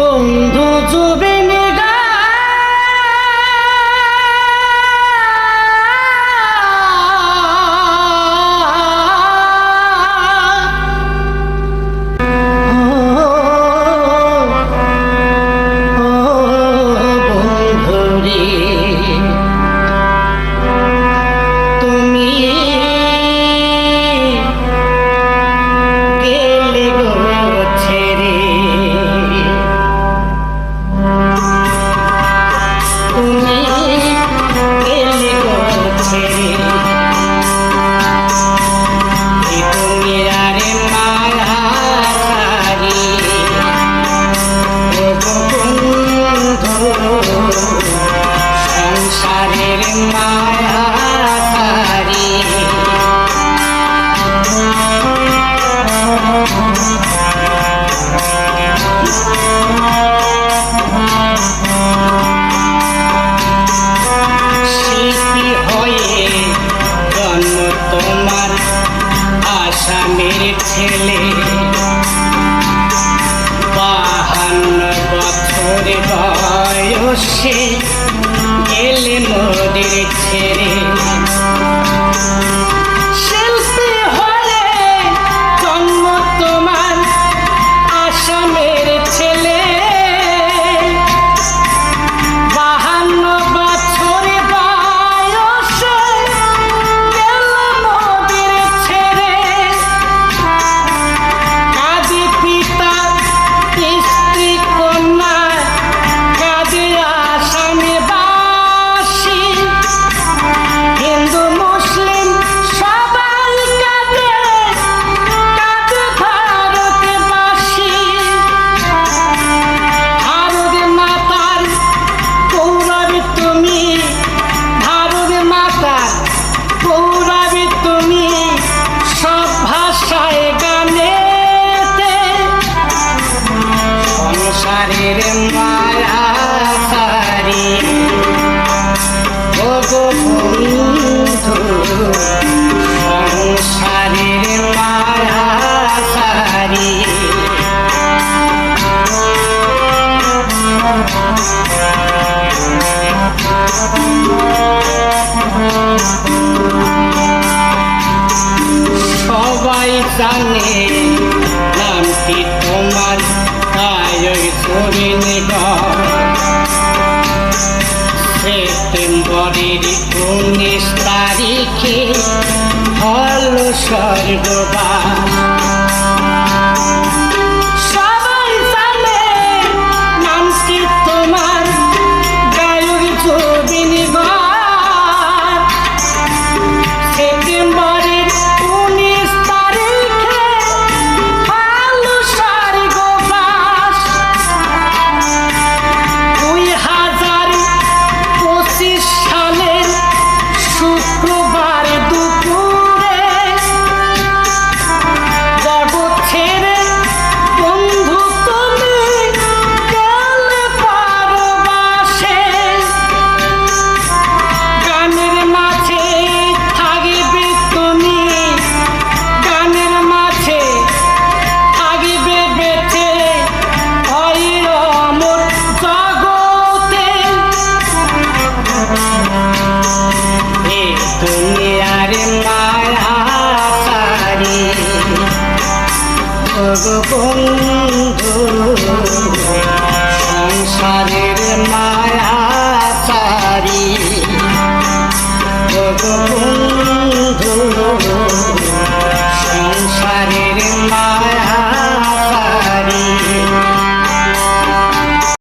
风土这边。সারের মায়ারি শিল্পী হয়ে জন্ম তোমার আসামের ছেলে। বাহান্ন বছর বয়সে গেলে মোদের ছেড়ে। জানে নামটি তোমার কায়র সরিনিগর সেপ্টেম্বরের উনিশ তারিখে হল স্বর্গবাস। সর্বভঙ্গ